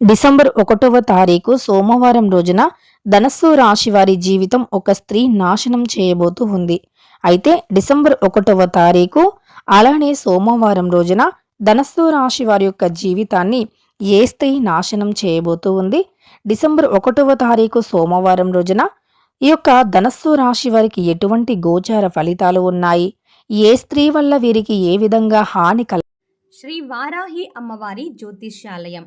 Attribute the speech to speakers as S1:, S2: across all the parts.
S1: December ఒకటవ తారీఖు సోమవారం రోజున ధనస్సు రాశి వారి జీవితం ఒక స్త్రీ నాశనం చేయబోతూ ఉంది. అయితే డిసెంబర్ ఒకటవ తారీఖు అలానే సోమవారం రోజున ధనస్సు రాశి వారి యొక్క జీవితాన్ని ఏ స్త్రీ నాశనం చేయబోతూ ఉంది? డిసెంబర్ ఒకటవ తారీఖు సోమవారం రోజున ఈ యొక్క ధనస్సు రాశి వారికి ఎటువంటి గోచార ఫలితాలు ఉన్నాయి? ఏ స్త్రీ వల్ల వీరికి ఏ విధంగా హాని కల
S2: శ్రీ వారాహి అమ్మవారి జ్యోతిష్యాలయం.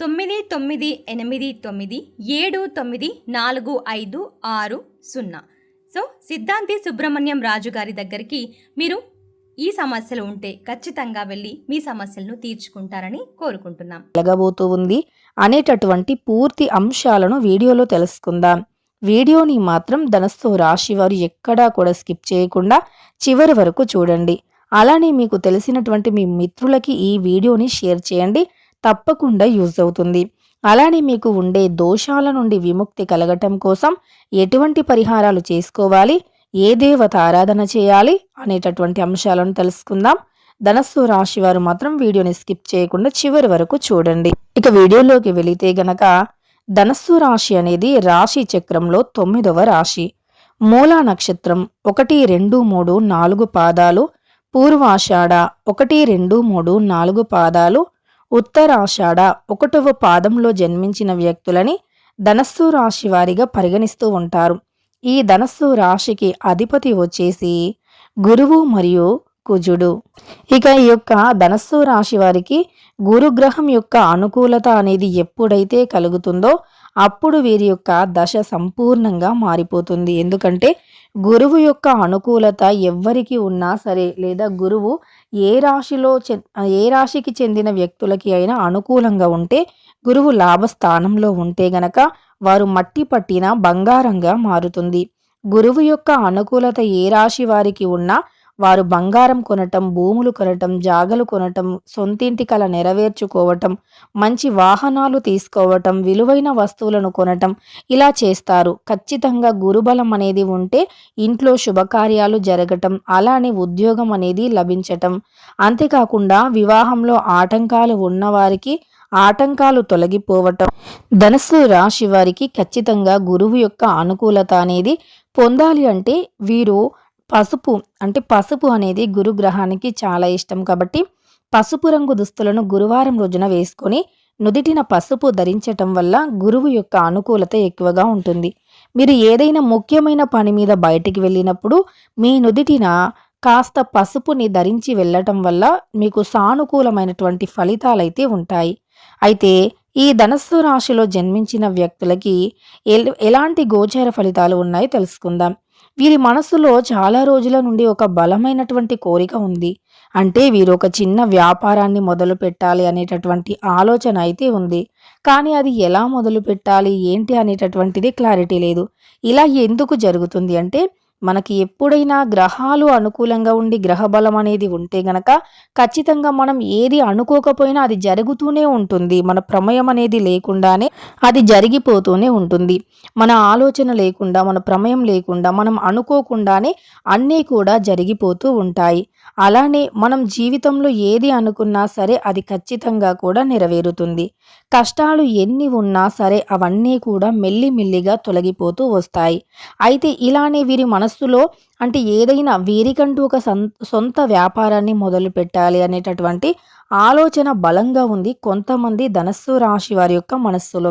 S2: తొమ్మిది తొమ్మిది ఎనిమిది తొమ్మిది ఏడు తొమ్మిది నాలుగు ఐదు ఆరు సున్నా. సో సిద్ధాంతి సుబ్రహ్మణ్యం రాజు గారి దగ్గరికి మీరు ఈ సమస్యలు ఉంటే ఖచ్చితంగా వెళ్ళి మీ సమస్యలను తీర్చుకుంటారని కోరుకుంటున్నాం.
S1: జరగబోతూ ఉంది. అనేటటువంటి పూర్తి అంశాలను వీడియోలో తెలుసుకుందాం. వీడియోని మాత్రం ధనస్సు రాశి వారు ఎక్కడా కూడా స్కిప్ చేయకుండా చివరి వరకు చూడండి. అలానే మీకు తెలిసినటువంటి మీ మిత్రులకి ఈ వీడియోని షేర్ చేయండి. తప్పకుండా యూజ్ అవుతుంది. అలానే మీకు ఉండే దోషాల నుండి విముక్తి కలగటం కోసం ఎటువంటి పరిహారాలు చేసుకోవాలి? ఏ దేవత ఆరాధన చేయాలి? అనేటటువంటి అంశాలను తెలుసుకుందాం. ధనస్సు రాశి వారు మాత్రం వీడియోని స్కిప్ చేయకుండా చివరి వరకు చూడండి. ఇక వీడియోలోకి వెళితే గనక ధనస్సు రాశి అనేది రాశి చక్రంలో తొమ్మిదవ రాశి. మూలా నక్షత్రం ఒకటి రెండు మూడు నాలుగు పాదాలు. పూర్వాషాఢ ఒకటి రెండు మూడు నాలుగు పాదాలు. ఉత్తరాషాఢ ఒకటవ పాదంలో జన్మించిన వ్యక్తులని ధనస్సు రాశి వారిగా పరిగణిస్తూ ఉంటారు. ఈ ధనస్సు రాశికి అధిపతి వచ్చేసి గురువు మరియు కుజుడు. ఇక ఈ యొక్క ధనస్సు రాశి వారికి గురుగ్రహం యొక్క అనుకూలత అనేది ఎప్పుడైతే కలుగుతుందో అప్పుడు వీరి యొక్క దశ సంపూర్ణంగా మారిపోతుంది. ఎందుకంటే గురువు యొక్క అనుకూలత ఎవ్వరికి ఉన్నా సరే లేదా గురువు ఏ రాశిలో చె- ఏ రాశికి చెందిన వ్యక్తులకి అయినా అనుకూలంగా ఉంటే గురువు లాభస్థానంలో ఉంటే గనక వారు మట్టి పట్టిన బంగారంగా మారుతుంది. గురువు యొక్క అనుకూలత ఏ రాశి వారికి ఉన్నా వారు బంగారం కొనటం భూములు కొనటం జాగలు కొనటం సొంతింటి కల నెరవేర్చుకోవటం మంచి వాహనాలు తీసుకోవటం విలువైన వస్తువులను కొనటం ఇలా చేస్తారు. ఖచ్చితంగా గురుబలం అనేది ఉంటే ఇంట్లో శుభకార్యాలు జరగటం అలానే ఉద్యోగం అనేది లభించటం. అంతేకాకుండా వివాహంలో ఆటంకాలు ఉన్నవారికి ఆటంకాలు తొలగిపోవటం. ధనస్సు రాశి వారికి ఖచ్చితంగా గురువు యొక్క అనుకూలత అనేది పొందాలి అంటే వీరు పసుపు అంటే పసుపు అనేది గురుగ్రహానికి చాలా ఇష్టం కాబట్టి పసుపు రంగు దుస్తులను గురువారం రోజున వేసుకొని నుదిటిన పసుపు ధరించటం వల్ల గురువు యొక్క అనుకూలత ఎక్కువగా ఉంటుంది. మీరు ఏదైనా ముఖ్యమైన పని మీద బయటికి వెళ్ళినప్పుడు మీ నుదిటిన కాస్త పసుపుని ధరించి వెళ్ళటం వల్ల మీకు సానుకూలమైనటువంటి ఫలితాలైతే ఉంటాయి. అయితే ఈ ధనస్సు రాశిలో జన్మించిన వ్యక్తులకి ఎల్- ఎలాంటి గోచర ఫలితాలు ఉన్నాయో తెలుసుకుందాం. వీరి మనసులో చాలా రోజుల నుండి ఒక బలమైనటువంటి కోరిక ఉంది. అంటే వీరు ఒక చిన్న వ్యాపారాన్ని మొదలు పెట్టాలి అనేటటువంటి ఆలోచన అయితే ఉంది. కానీ అది ఎలా మొదలు పెట్టాలి? ఏంటి అనేటటువంటిది క్లారిటీ లేదు. ఇలా ఎందుకు జరుగుతుంది అంటే మనకి ఎప్పుడైనా గ్రహాలు అనుకూలంగా ఉండి గ్రహ బలం అనేది ఉంటే గనక ఖచ్చితంగా మనం ఏది అనుకోకపోయినా అది జరుగుతూనే ఉంటుంది. మన ప్రమేయం అనేది లేకుండానే అది జరిగిపోతూనే ఉంటుంది. మన ఆలోచన లేకుండా మన ప్రమేయం లేకుండా మనం అనుకోకుండానే అన్నీ కూడా జరిగిపోతూ ఉంటాయి. అలానే మనం జీవితంలో ఏది అనుకున్నా సరే అది ఖచ్చితంగా కూడా నెరవేరుతుంది. కష్టాలు ఎన్ని ఉన్నా సరే అవన్నీ కూడా మెల్లిమెల్లిగా తొలగిపోతూ వస్తాయి. అయితే ఇలానే వీరి మనస్సులో అంటే ఏదైనా వీరికంటూ ఒక సొంత వ్యాపారాన్ని మొదలు పెట్టాలి అనేటటువంటి ఆలోచన బలంగా ఉంది. కొంతమంది ధనస్సు రాశి వారి యొక్క మనస్సులో.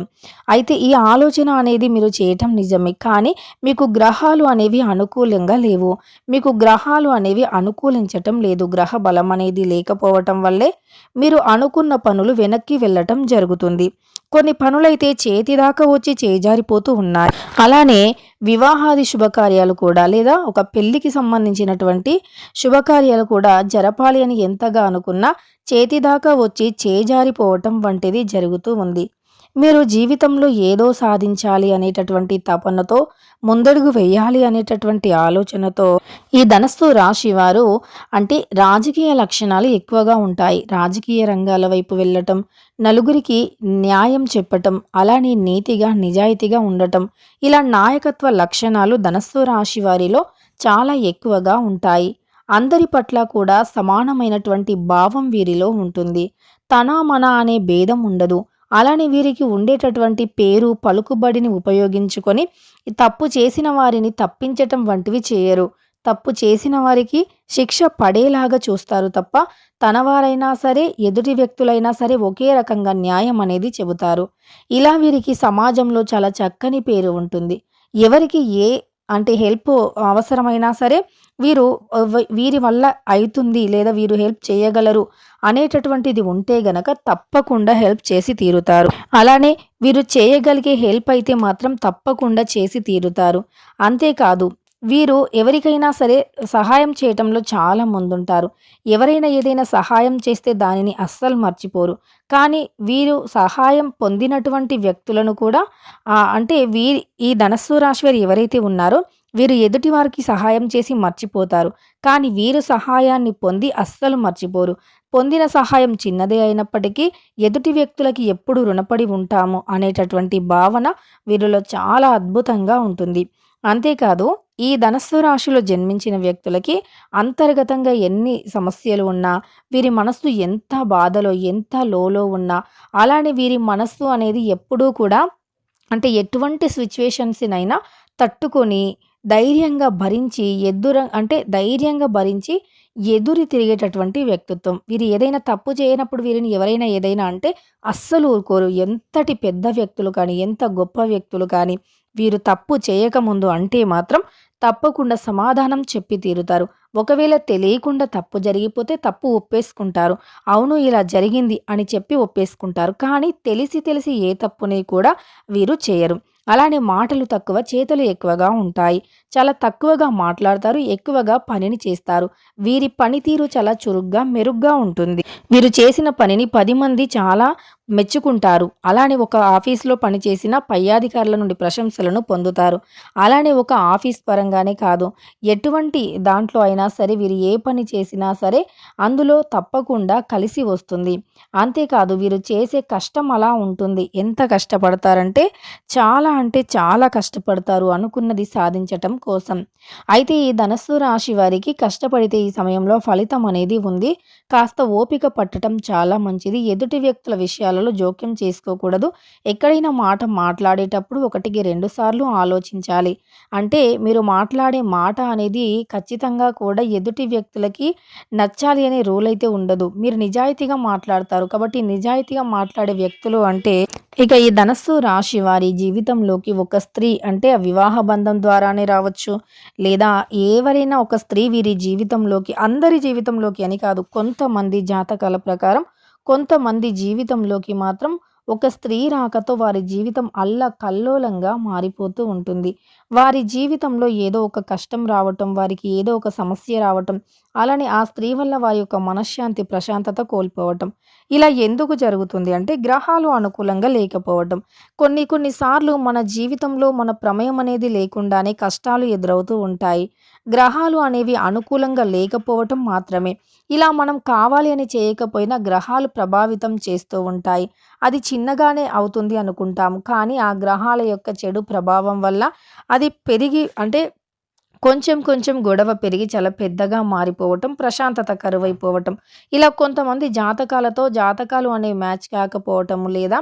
S1: అయితే ఈ ఆలోచన అనేది మీరు చేయటం నిజమే. కానీ మీకు గ్రహాలు అనేవి అనుకూలంగా లేవు. మీకు గ్రహాలు అనేవి అనుకూలించటం లేదు. గ్రహ బలం అనేది లేకపోవటం వల్లే మీరు అనుకున్న పనులు వెనక్కి వెళ్ళటం జరుగుతుంది. కొన్ని పనులైతే చేతి దాకా వచ్చి చేజారిపోతూ ఉన్నాయి. అలానే వివాహాది శుభకార్యాలు కూడా లేదా ఒక పెళ్ళికి సంబంధించినటువంటి శుభకార్యాలు కూడా జరపాలి అని ఎంతగా అనుకున్నా చేతిదాకా వచ్చి చేజారిపోవటం వంటిది జరుగుతూ ఉంది. మీరు జీవితంలో ఏదో సాధించాలి అనేటటువంటి తపనతో ముందడుగు వేయాలి అనేటటువంటి ఆలోచనతో ఈ ధనస్సు రాశి వారు అంటే రాజకీయ లక్షణాలు ఎక్కువగా ఉంటాయి. రాజకీయ రంగాల వైపు వెళ్ళటం నలుగురికి న్యాయం చెప్పటం అలానే నీతిగా నిజాయితీగా ఉండటం ఇలా నాయకత్వ లక్షణాలు ధనస్సు రాశి వారిలో చాలా ఎక్కువగా ఉంటాయి. అందరి పట్ల కూడా సమానమైనటువంటి భావం వీరిలో ఉంటుంది. తన మన అనే భేదం ఉండదు. అలానే వీరికి ఉండేటటువంటి పేరు పలుకుబడిని ఉపయోగించుకొని తప్పు చేసిన వారిని తప్పించటం వంటివి చేయరు. తప్పు చేసిన వారికి శిక్ష పడేలాగా చూస్తారు తప్ప తనవారైనా సరే ఎదుటి వ్యక్తులైనా సరే ఒకే రకంగా న్యాయం అనేది చెబుతారు. ఇలా వీరికి సమాజంలో చాలా చక్కని పేరు ఉంటుంది. ఎవరికి ఏ అంటే హెల్ప్ అవసరమైనా సరే వీరు వీరి వల్ల అవుతుంది లేదా వీరు హెల్ప్ చేయగలరు అనేటటువంటిది ఉంటే గనక తప్పకుండా హెల్ప్ చేసి తీరుతారు. అలానే వీరు చేయగలిగే హెల్ప్ అయితే మాత్రం తప్పకుండా చేసి తీరుతారు. అంతేకాదు వీరు ఎవరికైనా సరే సహాయం చేయటంలో చాలా ముందుంటారు. ఎవరైనా ఏదైనా సహాయం చేస్తే దానిని అస్సలు మర్చిపోరు. కానీ వీరు సహాయం పొందినటువంటి వ్యక్తులను కూడా అంటే వీరి ఈ ధనస్సు రాశి వారు ఎవరైతే ఉన్నారో వీరు ఎదుటి వారికి సహాయం చేసి మర్చిపోతారు. కానీ వీరు సహాయాన్ని పొంది అస్సలు మర్చిపోరు. పొందిన సహాయం చిన్నదే అయినప్పటికీ ఎదుటి వ్యక్తులకి ఎప్పుడు రుణపడి ఉంటాము అనేటటువంటి భావన వీరిలో చాలా అద్భుతంగా ఉంటుంది. అంతేకాదు ఈ ధనస్సు రాశిలో జన్మించిన వ్యక్తులకి అంతర్గతంగా ఎన్ని సమస్యలు ఉన్నా వీరి మనస్సు ఎంత బాధలో ఎంత లోలో ఉన్నా అలానే వీరి మనస్సు అనేది ఎప్పుడూ కూడా అంటే ఎటువంటి సిచ్యువేషన్స్నైనా తట్టుకొని ధైర్యంగా భరించి ఎదుర అంటే ధైర్యంగా భరించి ఎదురు తిరిగేటటువంటి వ్యక్తిత్వం. వీరు ఏదైనా తప్పు చేయనప్పుడు వీరిని ఎవరైనా ఏదైనా అంటే అస్సలు ఊరుకోరు. ఎంతటి పెద్ద వ్యక్తులు కానీ ఎంత గొప్ప వ్యక్తులు కానీ వీరు తప్పు చేయకముందు అంటే మాత్రం తప్పకుండా సమాధానం చెప్పి తీరుతారు. ఒకవేళ తెలియకుండా తప్పు జరిగిపోతే తప్పు ఒప్పేసుకుంటారు. అవును ఇలా జరిగింది అని చెప్పి ఒప్పేసుకుంటారు. కానీ తెలిసి తెలిసి ఏ తప్పుని కూడా వీరు చేయరు. అలానే మాటలు తక్కువ చేతులు ఎక్కువగా ఉంటాయి. చాలా తక్కువగా మాట్లాడతారు ఎక్కువగా పనిని చేస్తారు. వీరి పనితీరు చాలా చురుగ్గా మెరుగ్గా ఉంటుంది. వీరు చేసిన పనిని పది మంది చాలా మెచ్చుకుంటారు. అలానే ఒక ఆఫీస్లో పనిచేసిన పై అధికారుల నుండి ప్రశంసలను పొందుతారు. అలానే ఒక ఆఫీస్ పరంగానే కాదు ఎటువంటి దాంట్లో అయినా సరే వీరు ఏ పని చేసినా సరే అందులో తప్పకుండా కలిసి వస్తుంది. అంతేకాదు వీరు చేసే కష్టం అలా ఉంటుంది. ఎంత కష్టపడతారంటే చాలా అంటే చాలా కష్టపడతారు అనుకున్నది సాధించటం కోసం. అయితే ఈ ధనస్సు రాశి వారికి కష్టపడితే ఈ సమయంలో ఫలితం అనేది ఉంది. కాస్త ఓపిక పట్టడం చాలా మంచిది. ఎదుటి వ్యక్తుల విషయాలు విషయాలలో జోక్యం చేసుకోకూడదు. ఎక్కడైనా మాట మాట్లాడేటప్పుడు ఒకటికి రెండు సార్లు ఆలోచించాలి. అంటే మీరు మాట్లాడే మాట అనేది ఖచ్చితంగా కూడా ఎదుటి వ్యక్తులకి నచ్చాలి అనే రూల్ అయితే ఉండదు. మీరు నిజాయితీగా మాట్లాడతారు. కాబట్టి నిజాయితీగా మాట్లాడే వ్యక్తులు అంటే ఇక ఈ ధనస్సు రాశి వారి జీవితంలోకి ఒక స్త్రీ అంటే ఆ వివాహ బంధం ద్వారానే రావచ్చు. లేదా ఎవరైనా ఒక స్త్రీ వీరి జీవితంలోకి అందరి జీవితంలోకి అని కాదు కొంతమంది జాతకాల ప్రకారం కొంతమంది జీవితంలోకి మాత్రం ఒక స్త్రీ రాకతో వారి జీవితం అల్ల కల్లోలంగా మారిపోతూ ఉంటుంది. వారి జీవితంలో ఏదో ఒక కష్టం రావటం వారికి ఏదో ఒక సమస్య రావటం అలానే ఆ స్త్రీ వల్ల వారి యొక్క మనశ్శాంతి ప్రశాంతత కోల్పోవటం. ఇలా ఎందుకు జరుగుతుంది అంటే గ్రహాలు అనుకూలంగా లేకపోవటం. కొన్ని కొన్నిసార్లు మన జీవితంలో మన ప్రమేయం అనేది లేకుండానే కష్టాలు ఎదురవుతూ ఉంటాయి. గ్రహాలు అనేవి అనుకూలంగా లేకపోవటం మాత్రమే. ఇలా మనం కావాలి అని చేయకపోయినా గ్రహాలు ప్రభావితం చేస్తూ ఉంటాయి. అది చిన్నగానే అవుతుంది అనుకుంటాం కానీ ఆ గ్రహాల యొక్క చెడు ప్రభావం వల్ల అది పెరిగి అంటే కొంచెం కొంచెం గొడవ పెరిగి చాలా పెద్దగా మారిపోవటం ప్రశాంతత కరువైపోవటం. ఇలా కొంతమంది జాతకాలతో జాతకాలు అనేవి మ్యాచ్ కాకపోవటం లేదా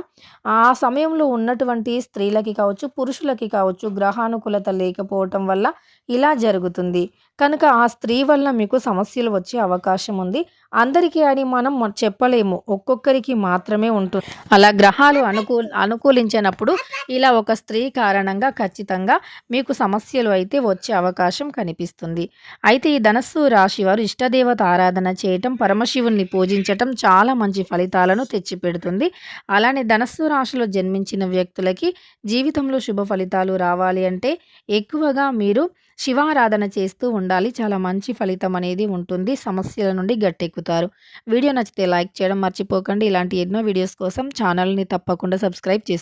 S1: ఆ సమయంలో ఉన్నటువంటి స్త్రీలకి కావచ్చు పురుషులకి కావచ్చు గ్రహానుకూలత లేకపోవటం వల్ల ఇలా జరుగుతుంది. కనుక ఆ స్త్రీ వల్ల మీకు సమస్యలు వచ్చే అవకాశం ఉంది. అందరికీ అని మనం చెప్పలేము. ఒక్కొక్కరికి మాత్రమే ఉంటుంది. అలా గ్రహాలు అనుకూ అనుకూలించినప్పుడు ఇలా ఒక స్త్రీ కారణంగా ఖచ్చితంగా మీకు సమస్యలు అయితే వచ్చే అవకాశం కనిపిస్తుంది. అయితే ఈ ధనస్సు రాశి వారు ఇష్టదేవత ఆరాధన చేయటం పరమశివుణ్ణి పూజించటం చాలా మంచి ఫలితాలను తెచ్చిపెడుతుంది. అలానే ధనస్సు రాశిలో జన్మించిన వ్యక్తులకి జీవితంలో శుభ ఫలితాలు రావాలి అంటే ఎక్కువగా మీరు శివారాధన చేస్తూ ఉండాలి. చాలా మంచి ఫలితం అనేది ఉంటుంది. సమస్యల నుండి గట్టెక్కుతారు. వీడియో నచ్చితే లైక్ చేయడం మర్చిపోకండి. ఇలాంటి ఎన్నో వీడియోస్ కోసం ఛానల్ని తప్పకుండా సబ్స్క్రైబ్ చేసుకోండి.